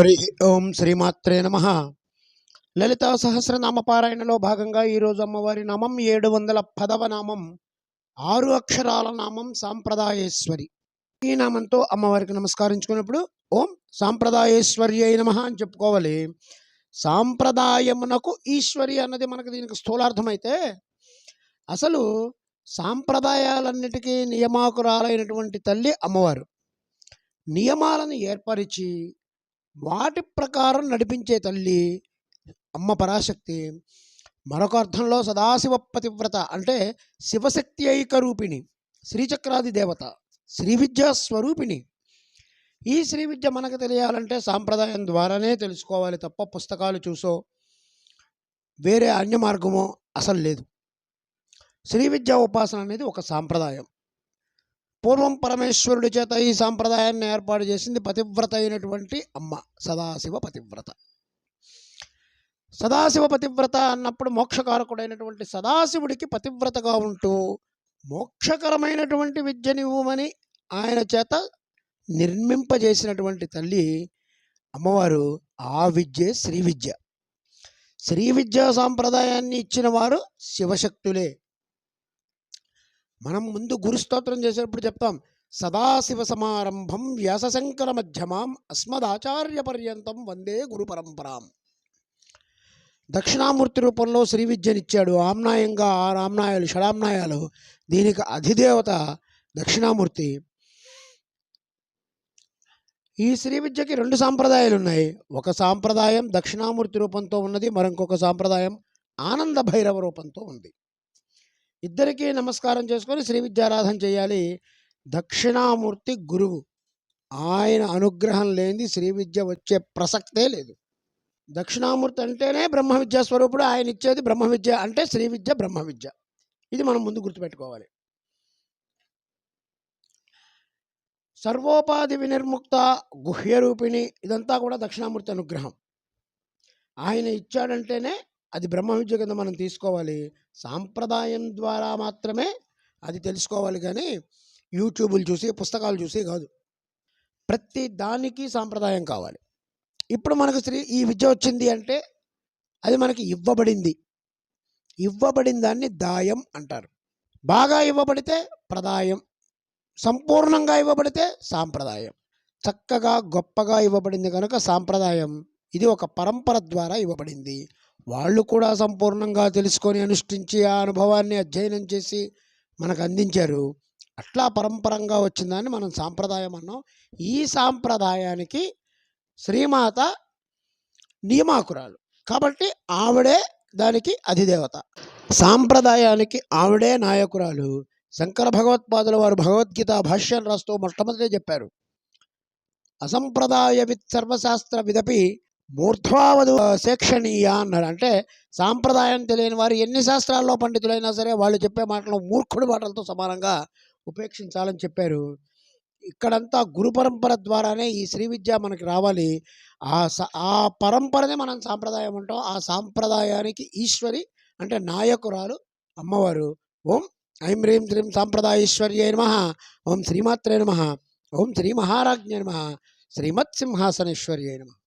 హరి ఓం శ్రీమాత్రే నమ. లలితా సహస్రనామ పారాయణలో భాగంగా ఈరోజు అమ్మవారి నామం ఏడు వందల పదవ నామం ఆరు అక్షరాల నామం సాంప్రదాయేశ్వరి. ఈ నామంతో అమ్మవారికి నమస్కరించుకున్నప్పుడు ఓం సాంప్రదాయేశ్వరి అయి నమ అని చెప్పుకోవాలి. సాంప్రదాయమునకు ఈశ్వరి అన్నది మనకు దీనికి స్థూలార్థమైతే అసలు సాంప్రదాయాలన్నిటికీ నియమాకురాలైనటువంటి తల్లి అమ్మవారు. నియమాలను ఏర్పరిచి వాటి ప్రకారం నడిపించే తల్లి అమ్మ పరాశక్తి. మరొక అర్థంలో సదాశివ పతివ్రత అంటే శివశక్తి ఐక రూపిణి శ్రీచక్రాది దేవత శ్రీ విద్యా స్వరూపిణి. ఈ శ్రీ విద్య మనకు తెలియాలంటే సాంప్రదాయం ద్వారానే తెలుసుకోవాలి తప్ప పుస్తకాలు చూసో వేరే అన్య మార్గమో అసలు లేదు. శ్రీ విద్యా ఉపాసన అనేది ఒక సాంప్రదాయం. పూర్వం పరమేశ్వరుడి చేత ఈ సాంప్రదాయాన్ని ఏర్పాటు చేసింది పతివ్రత అయినటువంటి అమ్మ సదాశివ పతివ్రత. సదాశివ పతివ్రత అన్నప్పుడు మోక్షకారకుడైనటువంటి సదాశివుడికి పతివ్రతగా ఉంటూ మోక్షకరమైనటువంటి విద్యనివ్వమని ఆయన చేత నిర్మింపజేసినటువంటి తల్లి అమ్మవారు ఆ విద్యే శ్రీ విద్య. శ్రీ విద్యా సాంప్రదాయాన్ని ఇచ్చిన వారు శివశక్తులే. మనం ముందు గురుస్తోత్రం చేసేటప్పుడు చెప్తాం సదాశివ సమారంభం వ్యాసశంకర మధ్యమాం అస్మదాచార్య పర్యంతం వందే గురు పరంపరాం. దక్షిణామూర్తి రూపంలో శ్రీ విద్యనిచ్చాడు. ఆమ్నాయంగా ఆరు ఆమ్నాయాలు షడామ్నాయాలు దీనికి అధిదేవత దక్షిణామూర్తి. ఈ శ్రీ విద్యకి రెండు సాంప్రదాయాలు ఉన్నాయి. ఒక సాంప్రదాయం దక్షిణామూర్తి రూపంతో ఉన్నది మరింకొక సాంప్రదాయం ఆనంద భైరవ రూపంతో ఉంది. ఇద్దరికీ నమస్కారం చేసుకొని శ్రీ విద్యారాధన చేయాలి. దక్షిణామూర్తి గురువు. ఆయన అనుగ్రహం లేనిది శ్రీ విద్య వచ్చే ప్రసక్తే లేదు. దక్షిణామూర్తి అంటేనే బ్రహ్మ విద్యా స్వరూపుడు. ఆయన ఇచ్చేది బ్రహ్మ విద్య అంటే శ్రీ విద్య బ్రహ్మ విద్య. ఇది మనం ముందు గుర్తుపెట్టుకోవాలి. సర్వోపాధి వినిర్ముక్త గుహ్యరూపిణి. ఇదంతా కూడా దక్షిణామూర్తి అనుగ్రహం. ఆయన ఇచ్చాడంటేనే అది బ్రహ్మ విద్య కింద మనం తీసుకోవాలి. సాంప్రదాయం ద్వారా మాత్రమే అది తెలుసుకోవాలి కానీ యూట్యూబులు చూసి పుస్తకాలు చూసి కాదు. ప్రతి దానికి సాంప్రదాయం కావాలి. ఇప్పుడు మనకు స్త్రీ ఈ విద్య వచ్చింది అంటే అది మనకి ఇవ్వబడింది. ఇవ్వబడిన దాన్ని దాయం అంటారు. బాగా ఇవ్వబడితే ప్రదాయం సంపూర్ణంగా ఇవ్వబడితే సాంప్రదాయం. చక్కగా గొప్పగా ఇవ్వబడింది కనుక సాంప్రదాయం. ఇది ఒక పరంపర ద్వారా ఇవ్వబడింది. వాళ్ళు కూడా సంపూర్ణంగా తెలుసుకొని అనుష్ఠించి ఆ అనుభవాన్ని అధ్యయనం చేసి మనకు అందించారు. అట్లా పరంపరంగా వచ్చిందని మనం సాంప్రదాయం అన్నాం. ఈ సాంప్రదాయానికి శ్రీమాత నియమాకురాలు. కాబట్టి ఆవిడే దానికి అధిదేవత. సాంప్రదాయానికి ఆవిడే నాయకురాలు. శంకర భగవత్పాదుల వారు భగవద్గీత భాష్యం రాస్తూ మొట్టమొదటే చెప్పారు. అసంప్రదాయ విత్ సర్వశాస్త్ర విదపి మూర్ధ్వావధు శేక్షణీయ అన్నారు అంటే సాంప్రదాయం తెలియని వారు ఎన్ని శాస్త్రాల్లో పండితులైనా సరే వాళ్ళు చెప్పే మాటలు మూర్ఖుడి మాటలతో సమానంగా ఉపేక్షించాలని చెప్పారు. ఇక్కడంతా గురు పరంపర ద్వారానే ఈ శ్రీ విద్య మనకి రావాలి. ఆ స ఆ పరంపరనే మనం సాంప్రదాయం అంటాం. ఆ సాంప్రదాయానికి ఈశ్వరి అంటే నాయకురాలు అమ్మవారు. ఓం ఐం రీం శ్రీం సాంప్రదాయేశ్వర్యే నమ. ఓం శ్రీమాత్రే నమ. ఓం శ్రీ మహారాజ్ఞ నమ. శ్రీమత్ సింహాసనేశ్వర్య నమ.